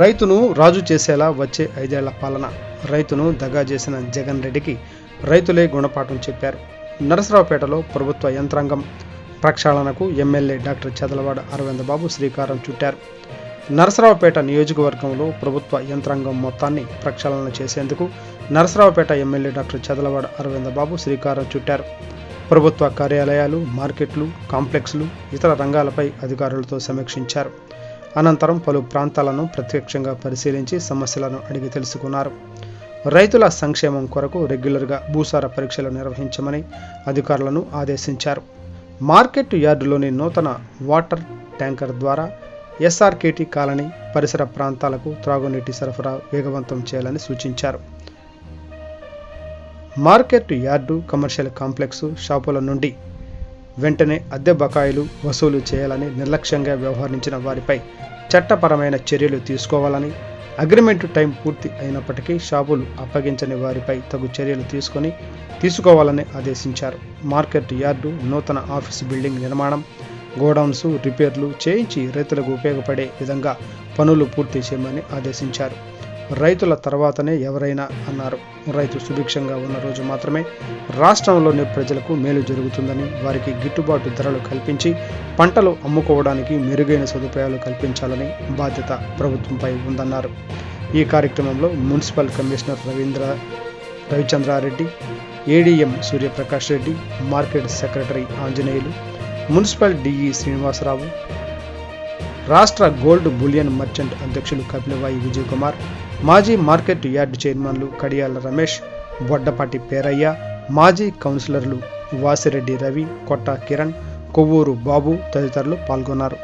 రైతును రాజు చేసేలా వచ్చే ఐదేళ్ళ పాలన. రైతును దగా చేసిన జగన్ రెడ్డికి రైతులే గుణపాఠం చెప్పారు. నరసరావుపేటలో ప్రభుత్వ యంత్రాంగం. ప్రక్షాళనకు ఎమ్మెల్యే డాక్టర్ చదలవాడ అరవిందబాబు శ్రీకారం చుట్టారు. నరసరావుపేట నియోజకవర్గంలో ప్రభుత్వ యంత్రాంగం మొత్తాన్ని ప్రక్షాళన చేసేందుకు నరసరావుపేట ఎమ్మెల్యే డాక్టర్ చదలవాడ అరవిందబాబు శ్రీకారం చుట్టారు. ప్రభుత్వ కార్యాలయాలు మార్కెట్లు కాంప్లెక్స్లు ఇతర రంగాలపై అధికారులతో సమీక్షించారు. అనంతరం పలు ప్రాంతాలను ప్రత్యక్షంగా పరిశీలించి సమస్యలను అడిగి తెలుసుకున్నారు. రైతుల సంక్షేమం కొరకు రెగ్యులర్గా భూసార పరీక్షలు నిర్వహించమని అధికారులను ఆదేశించారు. మార్కెట్ యార్డులోని నూతన వాటర్ ట్యాంకర్ ద్వారా ఎస్ఆర్కేటీ కాలనీ పరిసర ప్రాంతాలకు త్రాగునీటి సరఫరా వేగవంతం చేయాలని సూచించారు. మార్కెట్ యార్డు కమర్షియల్ కాంప్లెక్స్ షాపుల నుండి వెంటనే అద్దె బకాయిలు వసూలు చేయాలని నిర్లక్ష్యంగా వ్యవహరించిన వారిపై చట్టపరమైన చర్యలు తీసుకోవాలని అగ్రిమెంట్ టైం పూర్తి అయినప్పటికీ షాపులు అప్పగించని వారిపై తగు చర్యలు తీసుకొని తీసుకోవాలని ఆదేశించారు. మార్కెట్ యార్డు నూతన ఆఫీస్ బిల్డింగ్ నిర్మాణం గోడౌన్స్ రిపేర్లు చేయించి రైతులకు ఉపయోగపడే విధంగా పనులు పూర్తి చేయమని ఆదేశించారు. రైతుల తర్వాతనే ఎవరైనా అన్నారు. రైతు సుభిక్షంగా ఉన్న రోజు మాత్రమే రాష్ట్రంలోని ప్రజలకు మేలు జరుగుతుందని వారికి గిట్టుబాటు ధరలు కల్పించి పంటలు అమ్ముకోవడానికి మెరుగైన సదుపాయాలు కల్పించాలని బాధ్యత ప్రభుత్వంపై ఉందన్నారు. ఈ కార్యక్రమంలో municipal commissioner Ravindra Ravichandrareddy ADM Suryaprakash Reddy market secretary Anjaneyulu municipal DE Srinivasarao రాష్ట్ర గోల్డ్ బులియన్ మర్చెంట్ అధ్యక్షులు కపిలవాయి విజయ్ కుమార్ మాజీ మార్కెట్ యార్డ్ చైర్మన్లు కడియాల రమేష్ బొడ్డపాటి పేరయ్య మాజీ కౌన్సిలర్లు వాసిరెడ్డి రవి కొట్ట కిరణ్ కొవ్వూరు బాబు తదితరులు పాల్గొన్నారు.